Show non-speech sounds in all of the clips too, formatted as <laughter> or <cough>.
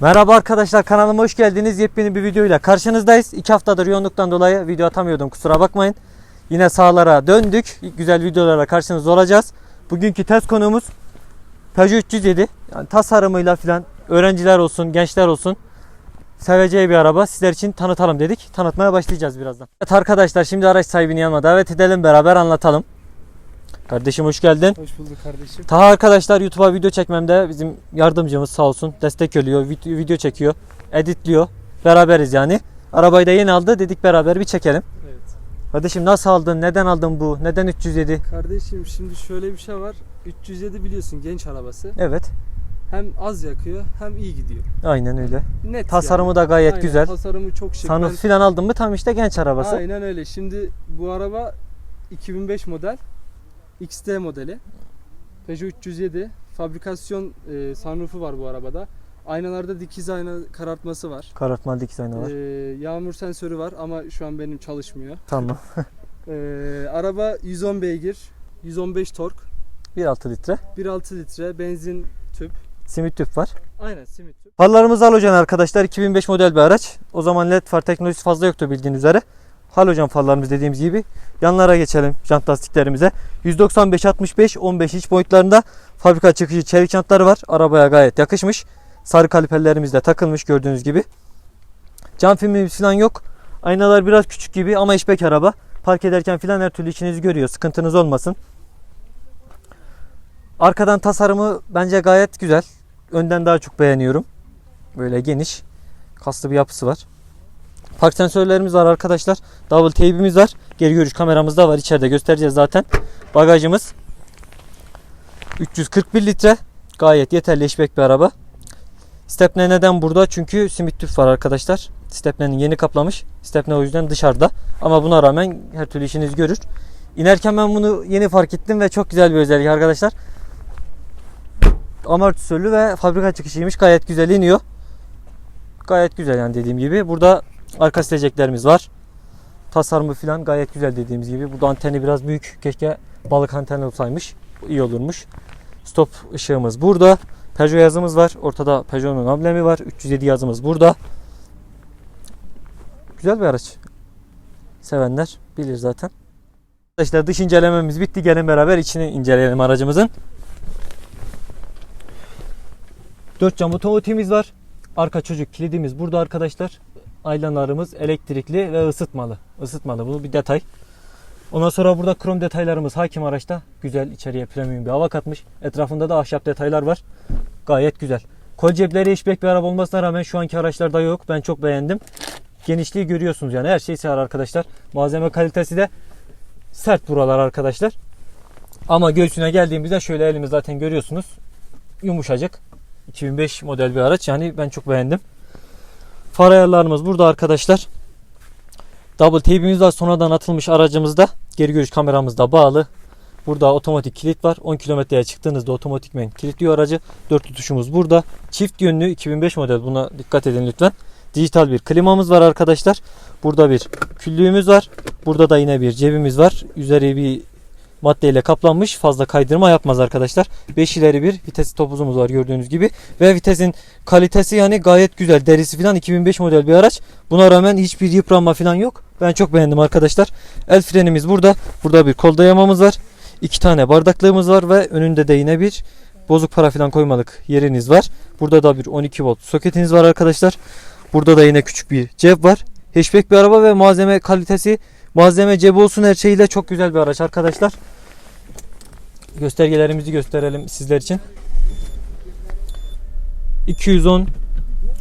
Merhaba arkadaşlar kanalıma hoş geldiniz. Yepyeni bir videoyla karşınızdayız. İki haftadır yoğunluktan dolayı video atamıyordum kusura bakmayın. Yine sahalara döndük. Güzel videolarla karşınızda olacağız. Bugünkü test konuğumuz Peugeot 307. Yani tasarımıyla filan öğrenciler olsun, gençler olsun seveceği bir araba. Sizler için tanıtalım dedik. Tanıtmaya başlayacağız birazdan. Evet arkadaşlar şimdi araç sahibini yanıma davet edelim beraber anlatalım. Kardeşim hoş geldin. Hoş bulduk kardeşim. Taha arkadaşlar YouTube'a video çekmemde bizim yardımcımız sağ olsun destek oluyor, video, çekiyor, editliyor. Beraberiz yani. Arabayı da yeni aldı dedik beraber bir çekelim. Evet. Kardeşim nasıl aldın, neden aldın bu, neden 307? Kardeşim şimdi şöyle bir şey var. 307 biliyorsun genç arabası. Evet Hem az yakıyor hem iyi gidiyor. aynen öyle. Net Tasarımı yani. da gayet Aynen, güzel. Tasarımı çok şık. Sunroof filan aldın mı tam işte genç Ben- arabası. Aynen öyle. Şimdi bu araba 2005 model. XT modeli. Peugeot 307. Fabrikasyon e, sunroofu var bu arabada. Aynalarda dikiz ayna karartması var. Karartmalı dikiz ayna var. E, yağmur sensörü var ama şu an benim çalışmıyor. Tamam. <laughs> E, araba 110 beygir, 115 tork, 1.6 litre. 1.6 litre benzin tüp. Simit tüp var. Aynen simit tüp. Farlarımız halojen arkadaşlar. 2005 model bir araç. O zaman led far teknolojisi fazla yoktu bildiğiniz üzere. Halojen farlarımız dediğimiz gibi. Yanlara geçelim jant lastiklerimize. 195 65 15 iç boyutlarında fabrika çıkışı çelik jantları var. Arabaya gayet yakışmış. Sarı kaliperlerimiz de takılmış gördüğünüz gibi. Cam filmimiz falan yok. Aynalar biraz küçük gibi ama işbek araba. Park ederken falan her türlü içinizi görüyor. Sıkıntınız olmasın. Arkadan tasarımı bence gayet güzel. Önden daha çok beğeniyorum. Böyle geniş, kaslı bir yapısı var. Park sensörlerimiz var arkadaşlar. Double tape'imiz var. Geri görüş kameramız da var. İçeride göstereceğiz zaten. Bagajımız 341 litre. Gayet yeterli eşbek bir araba. Stepne neden burada? Çünkü simit tüp var arkadaşlar. Stepne'nin yeni kaplamış. Stepne o yüzden dışarıda. Ama buna rağmen her türlü işiniz görür. İnerken ben bunu yeni fark ettim ve çok güzel bir özellik arkadaşlar. Amortisörlü ve fabrika çıkışıymış. Gayet güzel iniyor. Gayet güzel yani dediğim gibi. Burada arka sileceklerimiz var. Tasarımı falan gayet güzel dediğimiz gibi. Burada anteni biraz büyük. Keşke balık anteni olsaymış. İyi olurmuş. Stop ışığımız burada. Peugeot yazımız var. Ortada Peugeot'un amblemi var. 307 yazımız burada. Güzel bir araç. Sevenler bilir zaten. Arkadaşlar dış incelememiz bitti. Gelin beraber içini inceleyelim aracımızın. 4 cam otomatiğimiz var. Arka çocuk kilidimiz burada arkadaşlar. Aynalarımız elektrikli ve ısıtmalı. Isıtmalı bu bir detay. Ondan sonra burada krom detaylarımız hakim araçta. Güzel içeriye premium bir hava katmış. Etrafında da ahşap detaylar var. Gayet güzel. Kol cepleri işbek bir araba olmasına rağmen şu anki araçlarda yok. Ben çok beğendim. Genişliği görüyorsunuz yani her şey sığar arkadaşlar. Malzeme kalitesi de sert buralar arkadaşlar. Ama göğsüne geldiğimizde şöyle elimiz zaten görüyorsunuz. Yumuşacık. 2005 model bir araç. Yani ben çok beğendim. Far ayarlarımız burada arkadaşlar. Double tape'imiz var. Sonradan atılmış aracımızda. Geri görüş kameramız da bağlı. Burada otomatik kilit var. 10 kilometreye çıktığınızda otomatikmen kilitliyor aracı. Dört tutuşumuz burada. Çift yönlü 2005 model. Buna dikkat edin lütfen. Dijital bir klimamız var arkadaşlar. Burada bir küllüğümüz var. Burada da yine bir cebimiz var. Üzeri bir maddeyle kaplanmış. Fazla kaydırma yapmaz arkadaşlar. 5 ileri bir vites topuzumuz var gördüğünüz gibi. Ve vitesin kalitesi yani gayet güzel. Derisi falan 2005 model bir araç. Buna rağmen hiçbir yıpranma falan yok. Ben çok beğendim arkadaşlar. El frenimiz burada. Burada bir kol dayamamız var. İki tane bardaklığımız var ve önünde de yine bir bozuk para falan koymalık yeriniz var. Burada da bir 12 volt soketiniz var arkadaşlar. Burada da yine küçük bir cep var. Hatchback bir araba ve malzeme kalitesi malzeme cebi olsun her şeyiyle çok güzel bir araç arkadaşlar. Göstergelerimizi gösterelim sizler için. 210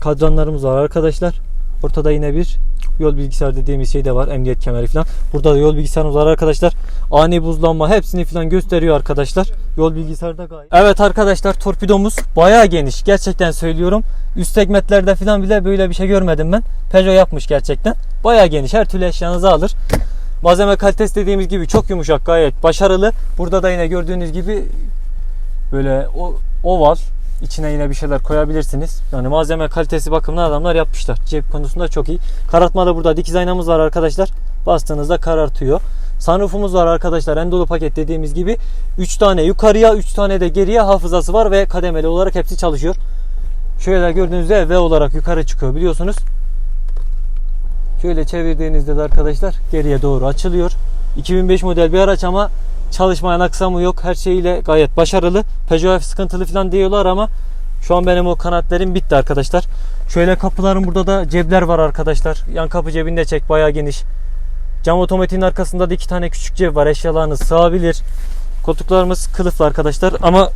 kadranlarımız var arkadaşlar. Ortada yine bir yol bilgisayar dediğimiz şey de var. Emniyet kemeri falan. Burada da yol bilgisayarımız var arkadaşlar. Ani buzlanma hepsini falan gösteriyor arkadaşlar. Yol bilgisayarda gayet. Evet arkadaşlar torpidomuz bayağı geniş. Gerçekten söylüyorum. Üst segmentlerde falan bile böyle bir şey görmedim ben. Peugeot yapmış gerçekten. Bayağı geniş. Her türlü eşyanızı alır. Malzeme kalitesi dediğimiz gibi çok yumuşak gayet başarılı. Burada da yine gördüğünüz gibi böyle oval içine yine bir şeyler koyabilirsiniz. Yani malzeme kalitesi bakımından adamlar yapmışlar. Cep konusunda çok iyi. Karartmada burada dikiz aynamız var arkadaşlar. Bastığınızda karartıyor. Sunroofumuz var arkadaşlar. En dolu paket dediğimiz gibi 3 tane yukarıya 3 tane de geriye hafızası var ve kademeli olarak hepsi çalışıyor. Şöyle gördüğünüz üzere V olarak yukarı çıkıyor biliyorsunuz. Şöyle çevirdiğinizde de arkadaşlar geriye doğru açılıyor. 2005 model bir araç ama çalışmayan aksamı yok. Her şeyiyle gayet başarılı. Peugeot sıkıntılı falan diyorlar ama şu an benim o kanatlarım bitti arkadaşlar. Şöyle kapıların burada da cebler var arkadaşlar. Yan kapı cebinde çek bayağı geniş. Cam otomatiğin arkasında da iki tane küçük cep var. Eşyalarınız sığabilir. Koltuklarımız kılıflı arkadaşlar ama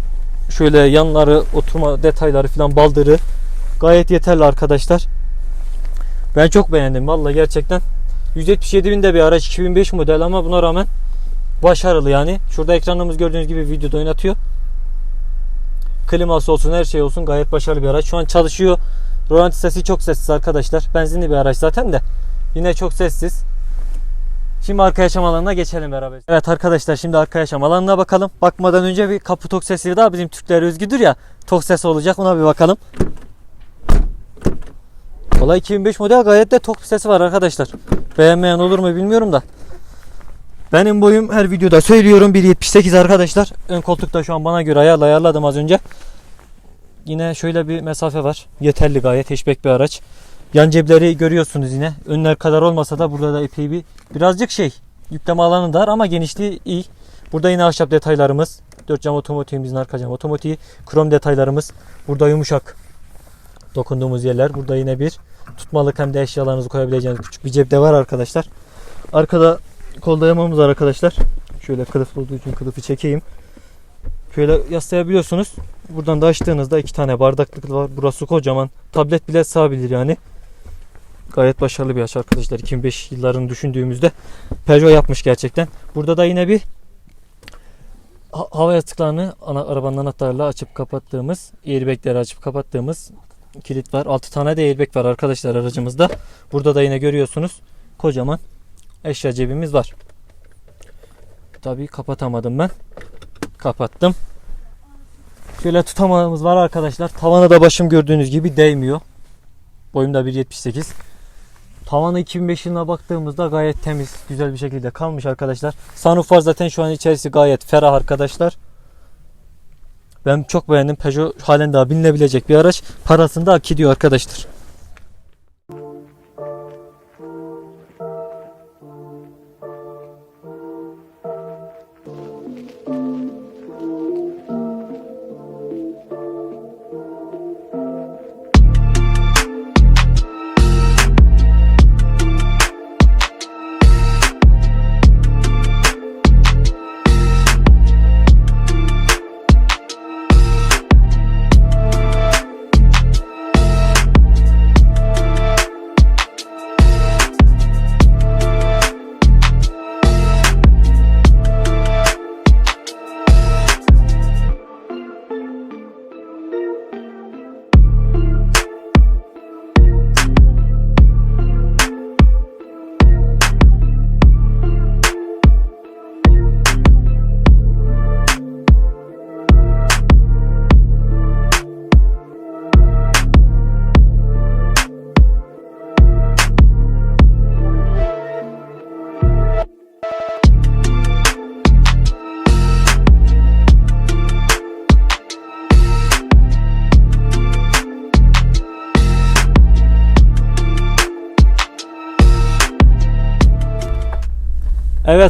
şöyle yanları oturma detayları falan baldırı gayet yeterli arkadaşlar. Ben çok beğendim vallahi gerçekten. 177 binde bir araç 2005 model ama buna rağmen başarılı yani. Şurada ekranımız gördüğünüz gibi videoda oynatıyor. Kliması olsun her şey olsun gayet başarılı bir araç. Şu an çalışıyor. Rolanti sesi çok sessiz arkadaşlar. Benzinli bir araç zaten de. Yine çok sessiz. Şimdi arka yaşam alanına geçelim beraber. Evet arkadaşlar şimdi arka yaşam alanına bakalım. Bakmadan önce bir kapı tok sesi daha bizim Türklere özgüdür ya. Tok sesi olacak ona bir bakalım. Valla 2005 model gayet de tok sesi var arkadaşlar. Beğenmeyen olur mu bilmiyorum da. Benim boyum her videoda söylüyorum 1.78 arkadaşlar. Ön koltukta şu an bana göre ayarla ayarladım az önce. Yine şöyle bir mesafe var. Yeterli gayet hatchback bir araç. Yan cepleri görüyorsunuz yine. Önler kadar olmasa da burada da epey bir birazcık şey yükleme alanı dar ama genişliği iyi. Burada yine ahşap detaylarımız. 4 cam otomatiğimizin arka cam otomatiği. Krom detaylarımız. Burada yumuşak dokunduğumuz yerler. Burada yine bir tutmalık hem de eşyalarınızı koyabileceğiniz küçük bir cep de var arkadaşlar. Arkada kol dayamamız var arkadaşlar. Şöyle kılıflı olduğu için kılıfı çekeyim. Şöyle yaslayabiliyorsunuz. Buradan da açtığınızda iki tane bardaklık var. Burası kocaman. Tablet bile sığabilir yani. Gayet başarılı bir aç arkadaşlar. 2005 yıllarını düşündüğümüzde Peugeot yapmış gerçekten. Burada da yine bir ha- hava yastıklarını ana, arabanın anahtarıyla açıp kapattığımız, airbagleri açıp kapattığımız kilit var. 6 tane de airbag var arkadaşlar aracımızda. Burada da yine görüyorsunuz kocaman eşya cebimiz var. Tabii kapatamadım ben. Kapattım. Şöyle tutamağımız var arkadaşlar. Tavana da başım gördüğünüz gibi değmiyor. Boyum da 1.78. Tavanı 2005 yılına baktığımızda gayet temiz, güzel bir şekilde kalmış arkadaşlar. Sunroof zaten şu an içerisi gayet ferah arkadaşlar. Ben çok beğendim. Peugeot halen daha binilebilecek bir araç. Parasını da hak ediyor arkadaşlar.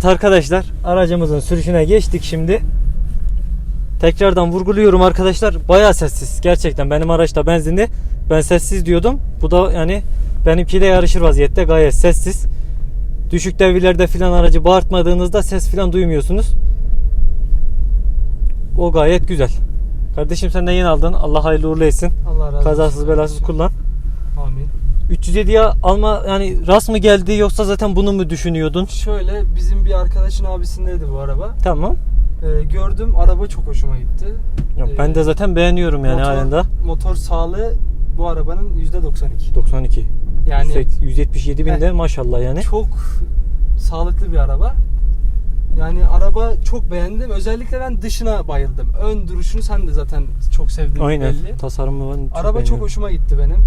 Arkadaşlar aracımızın sürüşüne geçtik şimdi. Tekrardan vurguluyorum arkadaşlar. Bayağı sessiz. Gerçekten benim araçta benzinli. Ben sessiz diyordum. Bu da yani benimkiyle yarışır vaziyette. Gayet sessiz. Düşük devirlerde filan aracı bağırtmadığınızda ses filan duymuyorsunuz. O gayet güzel. Kardeşim sen de yeni aldın. Allah hayırlı uğurlu etsin. Allah razı olsun. Kazasız belasız kullan. Amin. 307'ye alma yani rast mı geldi yoksa zaten bunu mu düşünüyordun? Şöyle bizim bir arkadaşın abisindeydi bu araba. Tamam. Ee, gördüm araba çok hoşuma gitti. Ya Ee, ben de zaten beğeniyorum yani motor, halen daha. Motor sağlığı bu arabanın %92. 92. Yani 177 binde maşallah yani. çok sağlıklı bir araba. Yani araba çok beğendim. Özellikle ben dışına bayıldım. Ön duruşunu sen de zaten çok sevdiğin Aynen. belli. Tasarımı ben çok Araba çok beğeniyorum. hoşuma gitti benim.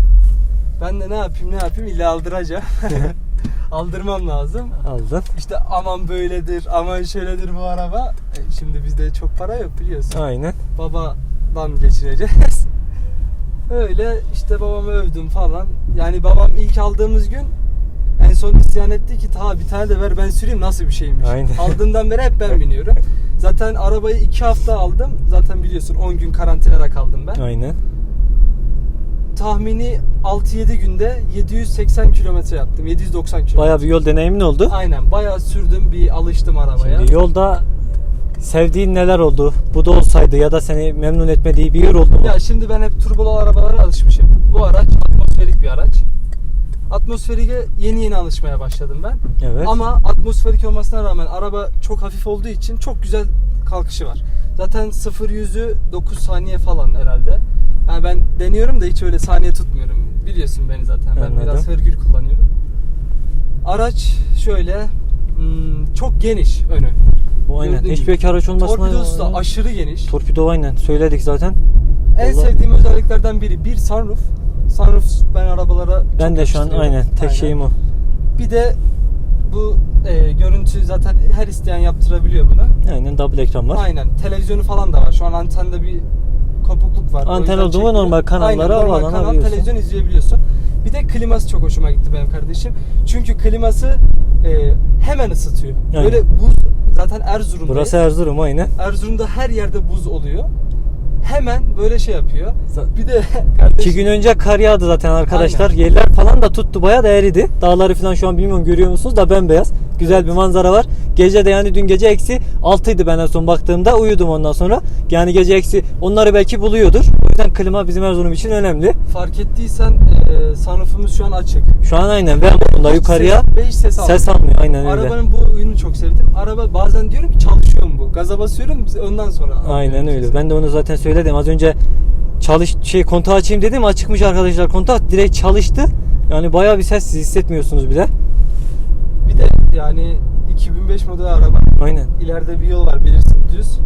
Ben de ne yapayım ne yapayım illa aldıracağım. <laughs> Aldırmam lazım. Aldın. İşte aman böyledir, aman şöyledir bu araba. E, şimdi bizde çok para yok biliyorsun. Aynen. Babadan geçireceğiz. <laughs> Öyle işte babamı övdüm falan. Yani babam ilk aldığımız gün en son isyan etti ki ta bir tane de ver ben süreyim nasıl bir şeymiş. Aynen. <laughs> Aldığından beri hep ben biniyorum. Zaten arabayı iki hafta aldım. Zaten biliyorsun 10 gün karantinada kaldım ben. Aynen. Tahmini 6-7 günde 780 kilometre yaptım. 790 kilometre. Bayağı bir yol deneyimin oldu. Aynen bayağı sürdüm bir alıştım arabaya. Şimdi yolda sevdiğin neler oldu? Bu da olsaydı ya da seni memnun etmediği bir yer oldu mu? Ya şimdi ben hep turbolu arabalara alışmışım. Bu araç atmosferik bir araç. Atmosferike yeni yeni alışmaya başladım ben. Evet. Ama atmosferik olmasına rağmen araba çok hafif olduğu için çok güzel kalkışı var. Zaten 0 yüzü 9 saniye falan herhalde. Yani ben deniyorum da hiç öyle saniye tutmuyorum. Biliyorsun beni zaten. Ben Anladım. biraz hırgür kullanıyorum. Araç şöyle hmm, çok geniş önü. Bu aynen. Gördüğün Hiçbir gibi. araç olmasına Torpidosu da aşırı geniş. Torpido aynen. Söyledik zaten. En Vallahi- sevdiğim özelliklerden biri bir sunroof. Sunroof ben arabalara Ben çok de şu an yakıştırıyorum. aynen tek şeyim o. Bir de bu e, görüntü zaten her isteyen yaptırabiliyor bunu. Aynen double ekran var. Aynen. Televizyonu falan da var. Şu an antende bir kopukluk var. Anten olduğu çekmiyor. normal kanallara Aynen, normal kanal televizyon izleyebiliyorsun. Bir de kliması çok hoşuma gitti benim kardeşim. Çünkü kliması e, hemen ısıtıyor. Aynen. Böyle buz zaten Erzurum'da. Burası Erzurum aynen. Erzurum'da her yerde buz oluyor. Hemen böyle şey yapıyor. Bir de <laughs> kardeşim İki gün önce kar yağdı zaten arkadaşlar. Aynen. Yerler falan da tuttu bayağı da eridi. Dağları falan şu an bilmiyorum görüyor musunuz da bembeyaz. Güzel Evet. bir manzara var. Gece de yani dün gece eksi 6'ydı ben en son baktığımda. Uyudum ondan sonra. Yani gece eksi onları belki buluyordur. Yüzden klima bizim Erzurum için önemli. fark ettiysen e, sunroofumuz şu an açık. Şu an aynen ben bunda yukarıya Ses, ve ses almıyor. ses almıyor. Aynen öyle. Arabanın bu oyununu çok sevdim. Araba bazen diyorum ki çalışıyor mu bu? Gaza basıyorum ondan sonra. Aynen öyle. sesi. Ben de onu zaten söyledim. Az önce çalış şey kontağı açayım dedim. Açıkmış arkadaşlar kontak. Direkt çalıştı. Yani bayağı bir ses hissetmiyorsunuz bile. Bir de yani 2005 model araba. Aynen. İleride bir yol var bilirsin düz.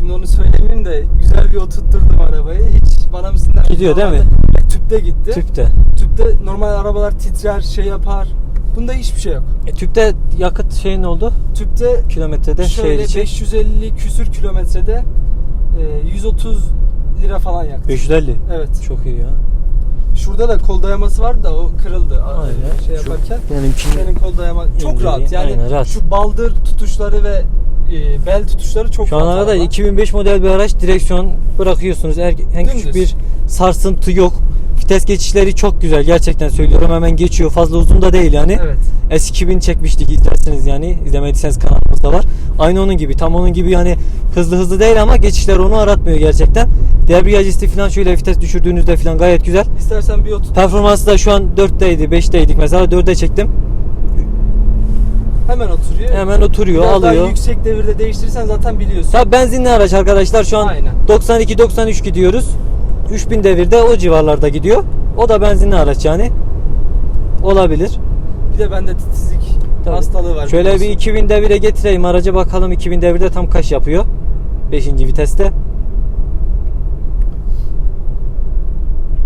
Şimdi onu söylemeyeyim de güzel bir yol tutturdum arabayı. Hiç bana mısın der. Gidiyor değil mi? Normalde Tüpte gitti. Tüpte. Tüpte normal arabalar titrer, şey yapar. Bunda hiçbir şey yok. E, tüpte yakıt şey ne oldu? Tüpte Kilometrede şöyle şehir içi. 550 küsür kilometrede e, 130 lira falan yaktı. 550. Evet. Çok iyi ya. Şurada da kol dayaması vardı da o kırıldı Aynen. şey yaparken. benimkinin Senin kol dayama çok rahat. Yani Aynen, rahat. şu baldır tutuşları ve e, bel tutuşları çok Şu an arada araba. 2005 model bir araç direksiyon bırakıyorsunuz. Er, en küçük Dümdüz. bir sarsıntı yok. Vites geçişleri çok güzel gerçekten söylüyorum. Hemen geçiyor. Fazla uzun da değil yani. Evet. S2000 çekmiştik izlerseniz yani. izlemediyseniz kanalımızda var. Aynı onun gibi. Tam onun gibi yani hızlı hızlı değil ama geçişler onu aratmıyor gerçekten. Debriyaj isti falan şöyle vites düşürdüğünüzde falan gayet güzel. İstersen bir otur. Performansı da şu an 4'teydi, 5'teydik mesela 4'e çektim. Hemen oturuyor. Hemen oturuyor, Biraz daha alıyor. yüksek devirde değiştirirsen zaten biliyorsun. Tabii benzinli araç arkadaşlar şu an Aynen. 92-93 gidiyoruz. 3000 devirde o civarlarda gidiyor. O da benzinli araç yani. Olabilir. Bir de bende titizlik Tabii. hastalığı var. Şöyle bir biliyorsun. 2000 devire getireyim aracı bakalım 2000 devirde tam kaç yapıyor. 5. viteste.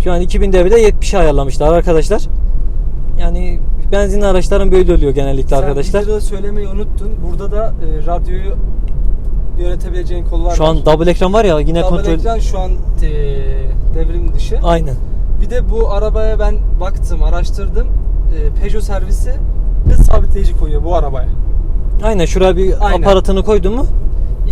Şu an 2000 devirde 70'e ayarlamışlar arkadaşlar. Yani benzinli araçların böyle oluyor genellikle Sen arkadaşlar. videoda söylemeyi unuttun. Burada da e, radyoyu yönetebileceğin kollar Şu var. an double ekran var ya yine Double kontrol. ekran şu an e, devrim dışı. Aynen. Bir de bu arabaya ben baktım, araştırdım. E, Peugeot servisi hız sabitleyici koyuyor bu arabaya. Aynen şuraya bir Aynen. aparatını koydun mu?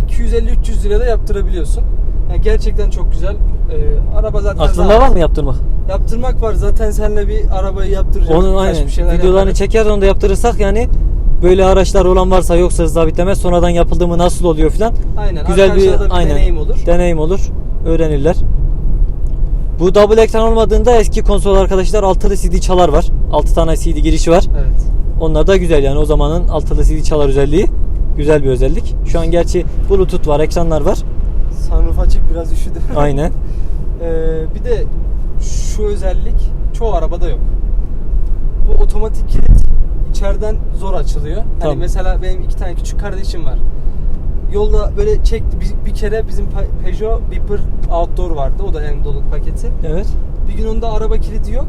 250-300 lirada yaptırabiliyorsun. Yani gerçekten çok güzel. E, araba zaten Aklında zaten- var mı yaptırmak? Yaptırmak var. Zaten seninle bir arabayı yaptıracağız. Onun şeyler videolarını yaparız. çeker onu da yaptırırsak yani böyle araçlar olan varsa yoksa sabitleme sonradan yapıldı mı nasıl oluyor filan. Aynen. Güzel bir, bir aynen deneyim olur. Deneyim olur. Öğrenirler. Bu double ekran olmadığında eski konsol arkadaşlar altılı CD çalar var. 6 tane CD girişi var. Evet. Onlar da güzel yani o zamanın altılı CD çalar özelliği. Güzel bir özellik. Şu an gerçi Bluetooth var, ekranlar var. Sunroof açık biraz üşüdüm. Aynen. <laughs> Ee, bir de şu özellik çoğu arabada yok. Bu otomatik kilit içeriden zor açılıyor. Hani Tamam. mesela benim iki tane küçük kardeşim var. Yolda böyle çekti bir, bir kere bizim Pe- Peugeot Viper Outdoor vardı. O da en doluk paketi. Evet. Bir gün onda araba kilidi yok.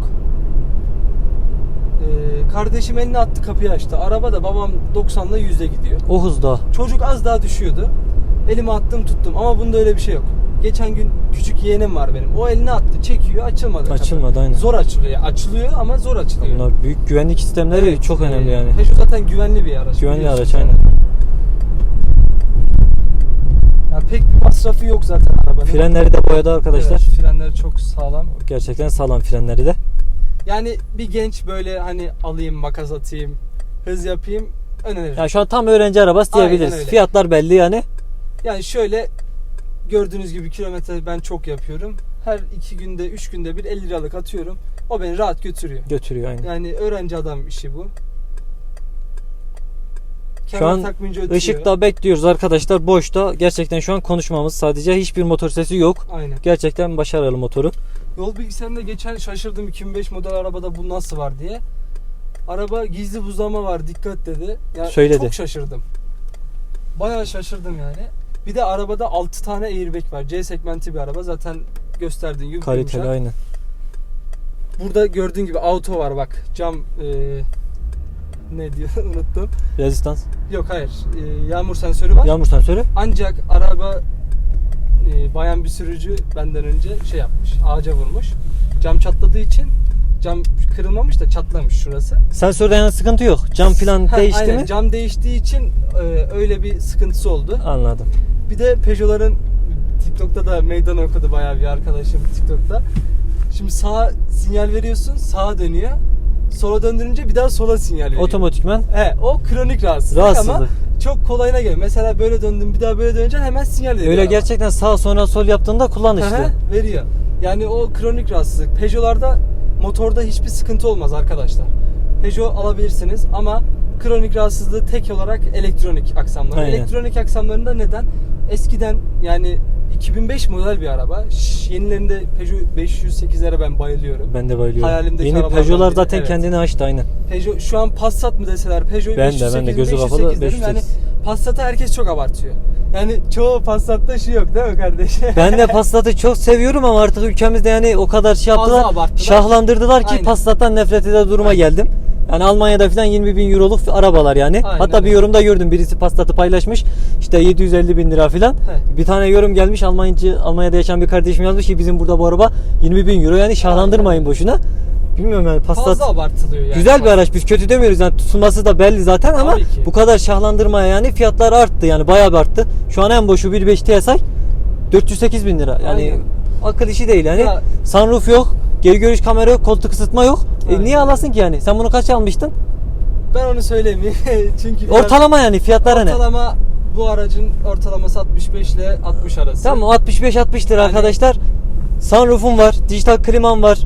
Ee, kardeşim elini attı kapıyı açtı. Araba da babam 90'la 100'e gidiyor. O hızda. Çocuk az daha düşüyordu. Elime attım tuttum ama bunda öyle bir şey yok. Geçen gün küçük yeğenim var benim. O elini attı çekiyor gibi açılmadı. Açılmadı aynen. Zor açılıyor. yani. Açılıyor ama zor açılıyor. Bunlar büyük güvenlik sistemleri Evet, çok e, önemli yani. Peugeot zaten güvenli bir araç. Güvenli araç, sen. aynen. Ya pek bir masrafı yok zaten arabanın. Frenleri de boyadı arkadaşlar. Evet, frenleri çok sağlam. Gerçekten sağlam frenleri de. Yani bir genç böyle hani alayım makas atayım hız yapayım öneririm. Yani şu an tam öğrenci arabası diyebiliriz. Fiyatlar belli yani. Yani şöyle gördüğünüz gibi kilometre ben çok yapıyorum. Her iki günde, üç günde bir 50 liralık atıyorum. O beni rahat götürüyor. Götürüyor aynen. Yani öğrenci adam işi bu. Şu an. Işıkta bekliyoruz arkadaşlar boşta. Gerçekten şu an konuşmamız sadece hiçbir motor sesi yok. Aynen. Gerçekten başarılı motoru. Yol bilgisayarında geçen şaşırdım 2005 model arabada bu nasıl var diye. Araba gizli buzlama var dikkat dedi. Yani Söyledi. Çok şaşırdım. Bayağı şaşırdım yani. Bir de arabada 6 tane airbag var. C segmenti bir araba. Zaten gösterdiğin gibi. Kaliteli yumuşak. aynen. Burada gördüğün gibi auto var bak. Cam eee, ne diyor <laughs> unuttum. Rezistans. Yok hayır. Eee, yağmur sensörü var. Yağmur sensörü. Ancak araba eee, bayan bir sürücü benden önce şey yapmış. Ağaca vurmuş. Cam çatladığı için cam kırılmamış da çatlamış şurası. Sensörde yani sıkıntı yok. Cam falan Ha, değişti aynen, mi? Cam değiştiği için eee, öyle bir sıkıntısı oldu. Anladım. Bir de Peugeot'ların TikTok'ta da meydan okudu bayağı bir arkadaşım TikTok'ta. Şimdi sağa sinyal veriyorsun, sağa dönüyor. Sola döndürünce bir daha sola sinyal veriyor. Otomatikman He, o kronik rahatsızlık, Rahatsızlık. ama çok kolayına geliyor. Mesela böyle döndüm, bir daha böyle dönünce hemen sinyal veriyor. öyle araba. gerçekten sağ sonra sol yaptığında kullan işte. veriyor. Yani o kronik rahatsızlık. Peugeot'larda motorda hiçbir sıkıntı olmaz arkadaşlar. Peugeot alabilirsiniz ama kronik rahatsızlığı tek olarak elektronik aksamları. Aynen. Elektronik aksamlarında neden? Eskiden yani 2005 model bir araba. Şş, yenilerinde Peugeot 508'lere ben bayılıyorum. Ben de bayılıyorum. Hayalimdeki Yeni arabalardan Peugeot'lar biri, zaten evet. kendini açtı aynen. Peugeot şu an Passat mı deseler Peugeot Ben de, 508, ben de gözü kapalı 508 derim. Yani 508. Passat'ı herkes çok abartıyor. Yani çoğu Passat'ta şu yok değil mi kardeş? Ben de Passat'ı çok seviyorum ama artık ülkemizde yani o kadar şey Fazla yaptılar. abarttılar. Şahlandırdılar ki Aynen. Passat'tan nefret eder duruma geldim. Yani Almanya'da falan 20 bin euroluk arabalar yani. Aynen Hatta bir yorumda gördüm birisi Passat'ı paylaşmış. İşte 750 bin lira falan. He. Bir tane yorum gelmiş Almancı Almanya'da yaşayan bir kardeşim yazmış ki bizim burada bu araba 20 bin euro yani şahlandırmayın boşuna. Bilmiyorum yani Passat Fazla abartılıyor yani. güzel bir araç biz kötü demiyoruz yani tutulması da belli zaten ama bu kadar şahlandırmaya yani fiyatlar arttı yani bayağı bir arttı. Şu an en boşu 1.5 TSI 408 bin lira yani Aynen. akıl işi değil yani Ya- sunroof yok geri görüş kamera yok koltuk ısıtma yok. E, niye alasın ki yani? Sen bunu kaç almıştın? Ben onu söylemeyeyim. <laughs> Çünkü biraz- ortalama yani fiyatları ne? ortalama bu aracın ortalaması 65 ile 60 arası. tamam 65-60 lira Yani- arkadaşlar. Sunroof'um var dijital klimam var.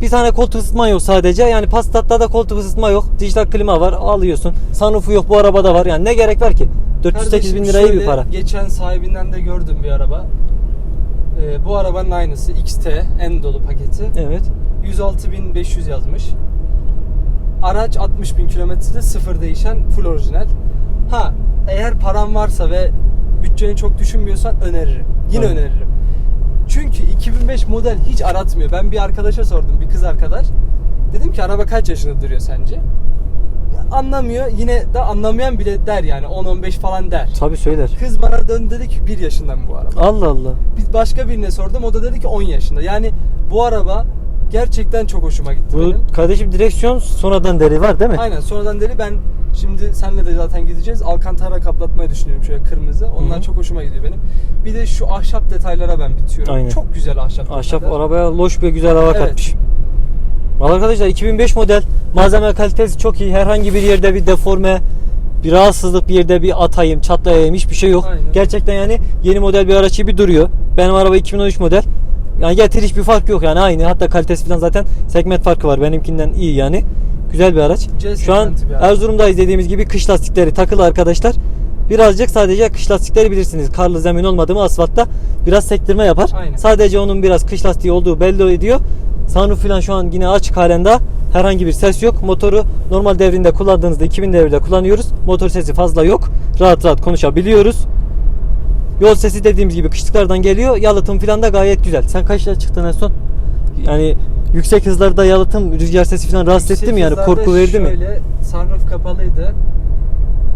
Bir tane koltuk ısıtma yok sadece. Yani Passat'ta da koltuk ısıtma yok dijital klima var alıyorsun. Sunroof'u yok bu arabada var. Yani ne gerek var ki? 408 bin Kardeşim lirayı bir şöyle, para. Geçen sahibinden de gördüm bir araba. Ee, bu arabanın aynısı XT en dolu paketi. evet 106.500 yazmış. Araç 60.000 kilometrede sıfır değişen full orijinal. Ha eğer paran varsa ve bütçeni çok düşünmüyorsan öneririm. Yine Aynen. öneririm. Çünkü 2005 model hiç aratmıyor. Ben bir arkadaşa sordum, bir kız arkadaş. Dedim ki araba kaç yaşında duruyor sence? Anlamıyor. Yine de anlamayan bile der yani 10-15 falan der. tabi söyler Kız bana döndü dedi ki 1 yaşında mı bu araba? Allah Allah Bir başka birine sordum o da dedi ki 10 yaşında. Yani bu araba gerçekten çok hoşuma gitti Bu benim. kardeşim direksiyon sonradan deri var değil mi? Aynen sonradan deri ben şimdi senle de zaten gideceğiz. Alcantara kaplatmayı düşünüyorum şöyle kırmızı. Onlar Hı hı. çok hoşuma gidiyor benim. Bir de şu ahşap detaylara ben bitiyorum. Aynen. Çok güzel ahşap Ahşap detaylar. arabaya loş bir güzel hava Evet. katmış. Arkadaşlar 2005 model malzeme kalitesi çok iyi. Herhangi bir yerde bir deforme, bir rahatsızlık bir yerde bir atayım, çatlayayım hiçbir şey yok. Aynen. Gerçekten yani yeni model bir araç gibi duruyor. Benim araba 2013 model. Yani getiriş bir fark yok yani aynı. Hatta kalitesi falan zaten segment farkı var. Benimkinden iyi yani. Güzel bir araç. C Şu an. Erzurum'dayız dediğimiz gibi kış lastikleri takılı arkadaşlar. Birazcık sadece kış lastikleri bilirsiniz. Karlı zemin olmadı mı asfaltta biraz sektirme yapar. Aynen. Sadece onun biraz kış lastiği olduğu belli ediyor. Sunroof falan şu an yine açık halinde. Herhangi bir ses yok. Motoru normal devrinde kullandığınızda 2000 devirde kullanıyoruz. Motor sesi fazla yok. Rahat rahat konuşabiliyoruz. Yol sesi dediğimiz gibi kışlıklardan geliyor. Yalıtım falan da gayet güzel. Sen kaçta çıktın en son? Yani yüksek hızlarda yalıtım, rüzgar sesi falan rahatsız etti mi yani? Yüksek Korku verdi mi? Şöyle sunroof kapalıydı.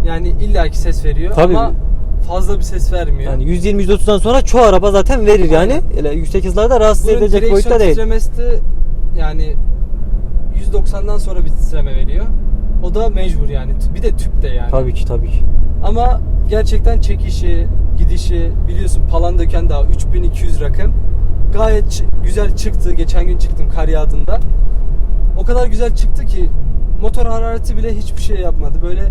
Yani illaki ses veriyor Tabii. ama fazla bir ses vermiyor. Yani 120-130'dan sonra çoğu araba zaten verir yani. Öyle yüksek hızlarda rahatsız Bunun edecek direksiyon boyutta değil. titremesi de yani 190'dan sonra bir titreme veriyor. O da mecbur yani. Bir de tüpte yani. Tabii ki tabii ki. Ama gerçekten çekişi, gidişi biliyorsun Palandöken daha 3200 rakım. Gayet güzel çıktı. Geçen gün çıktım kar yağdığında. O kadar güzel çıktı ki motor harareti bile hiçbir şey yapmadı. Böyle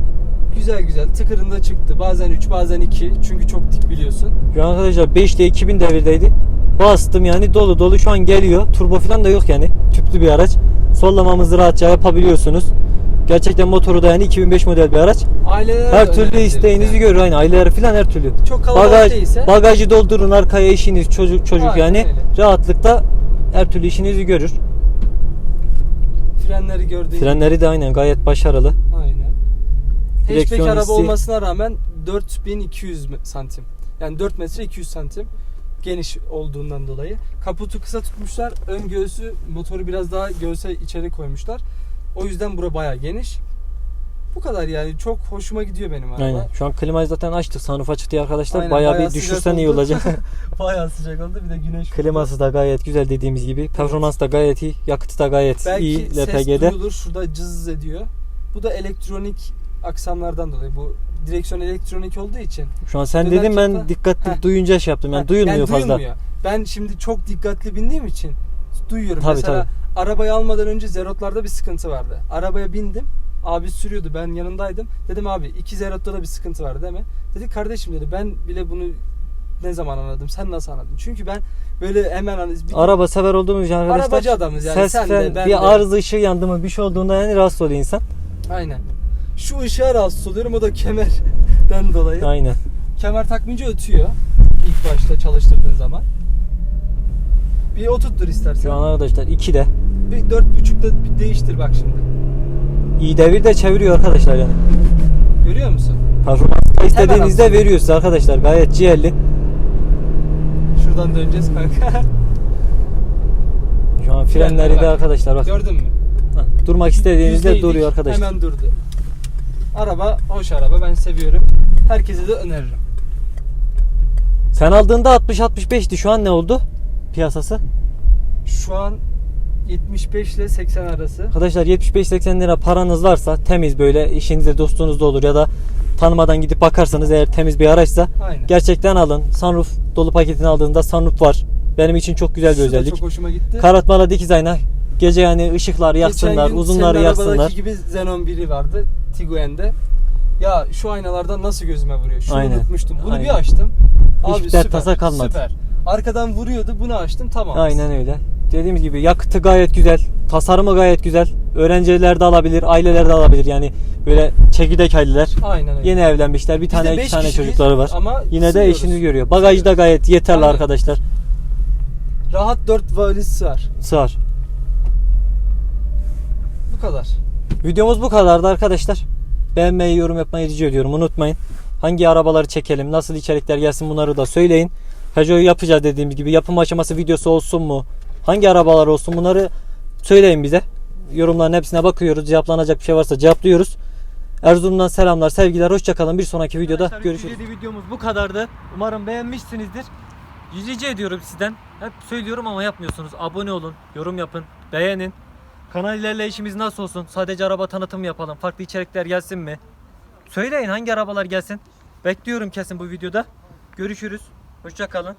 güzel güzel tıkırında çıktı. Bazen 3 bazen 2 çünkü çok dik biliyorsun. Şu an arkadaşlar 5'te 2000 devirdeydi. Bastım yani dolu dolu şu an geliyor. Turbo falan da yok yani. Tüplü bir araç. Sollamamızı rahatça yapabiliyorsunuz. Gerçekten motoru da yani 2005 model bir araç. Ailelere Her türlü isteğinizi yani. görür. Aynı aileler falan her türlü. Çok kalabalık Bagaj, değilse bagajı doldurun arkaya eşiniz çocuk çocuk Aynen yani öyle. rahatlıkla her türlü işinizi görür. frenleri gördüğün Frenleri de aynen gayet başarılı. Aynen. Hatchback araba olmasına rağmen 4200 me- santim. Yani 4 metre 200 santim geniş olduğundan dolayı. Kaputu kısa tutmuşlar. Ön göğsü motoru biraz daha göğse içeri koymuşlar. O yüzden bura bayağı geniş. Bu kadar yani çok hoşuma gidiyor benim araba. Aynen. Şu an klimayı zaten açtık. Sunroof açık diye arkadaşlar. Aynen, bayağı, bayağı bir düşürsen iyi olacak. <laughs> <laughs> bayağı sıcak oldu bir de güneş. Kliması da gayet güzel dediğimiz gibi. Performans da gayet iyi. Yakıtı da gayet Belki iyi ses LPG'de. duyulur şurada cız ediyor. Bu da elektronik aksamlardan dolayı. Bu direksiyon elektronik olduğu için Şu an sen dedin ben dikkatli Heh. duyunca şey yaptım. Yani Ha, duyulmuyor yani fazla. duyulmuyor. Ben şimdi çok dikkatli bindiğim için duyuyorum. Tabii, Mesela arabayı almadan önce Zerot'larda bir sıkıntı vardı. Arabaya bindim. Abi sürüyordu. Ben yanındaydım. Dedim abi iki Zerot'ta da bir sıkıntı var değil mi? Dedi kardeşim dedi ben bile bunu ne zaman anladım? Sen nasıl anladın? Çünkü ben böyle hemen hani Araba sever olduğumuz için arkadaşlar. Arabacı adamız yani. Ses, Sen de, ben bir de. arıza ışığı yandı mı bir şey olduğunda yani rahatsız oluyor insan. Aynen. Şu ışığa rahatsız oluyorum. O da kemerden dolayı. Aynen. Kemer takmayınca ötüyor. İlk başta çalıştırdığın zaman. Bir oturttur istersen. Şu an arkadaşlar 2 de. Bir dört buçukta bir değiştir bak şimdi. iyi devir de çeviriyor arkadaşlar yani. Görüyor musun? Performans da istediğinizde veriyor size arkadaşlar. Gayet ciğerli. Şuradan döneceğiz kanka. Şu an frenleri de arkadaşlar bak. Gördün mü? Durmak istediğinizde Yüzdeydik, duruyor arkadaşlar. Hemen durdu. Araba hoş araba ben seviyorum. Herkese de öneririm. Sen aldığında 60-65'ti. Şu an ne oldu? Piyasası. Şu an 75 ile 80 arası. Arkadaşlar 75-80 lira paranız varsa temiz böyle işinizde dostunuzda olur ya da tanımadan gidip bakarsanız eğer temiz bir araçsa Aynen. gerçekten alın. Sunroof dolu paketini aldığında sunroof var. Benim için çok güzel bir Şu özellik. çok hoşuma gitti. Karartmalı dikiz ayna. Gece yani ışıklar yaksınlar, uzunları yaksınlar. gibi Xenon biri vardı Tiguan'de. Ya şu aynalardan nasıl gözüme vuruyor? Şunu Aynen. unutmuştum. Bunu Aynen. bir açtım. Hiç Abi dert süper, tasa kalmadı. Süper. Arkadan vuruyordu. Bunu açtım. Tamam. Aynen öyle. Dediğimiz gibi yakıtı gayet güzel. Tasarımı gayet güzel. Öğrenciler de alabilir, aileler de alabilir. Yani böyle çekirdek aileler. Aynen öyle. Yeni evlenmişler. Bir de tane beş iki tane kişiyiz çocukları var. ama Yine de sığıyoruz. eşiniz görüyor. Bagajı da gayet yeterli Aynen. arkadaşlar. Rahat 4 valiz sığar. Sığar. Bu kadar. Videomuz bu kadardı arkadaşlar. Beğenmeyi, yorum yapmayı rica ediyorum. Unutmayın. Hangi arabaları çekelim, nasıl içerikler gelsin bunları da söyleyin. Peugeot'u yapacağız dediğimiz gibi. Yapım aşaması videosu olsun mu? Hangi arabalar olsun bunları söyleyin bize. Yorumların hepsine bakıyoruz. Cevaplanacak bir şey varsa cevaplıyoruz. Erzurum'dan selamlar, sevgiler. Hoşçakalın. Bir sonraki videoda görüşürüz. videomuz bu kadardı. Umarım beğenmişsinizdir. Rica ediyorum sizden. Hep söylüyorum ama yapmıyorsunuz. Abone olun, yorum yapın, beğenin. Kanal ilerleyişimiz nasıl olsun? Sadece araba tanıtımı yapalım. Farklı içerikler gelsin mi? Söyleyin hangi arabalar gelsin. Bekliyorum kesin bu videoda. Görüşürüz. Hoşça kalın.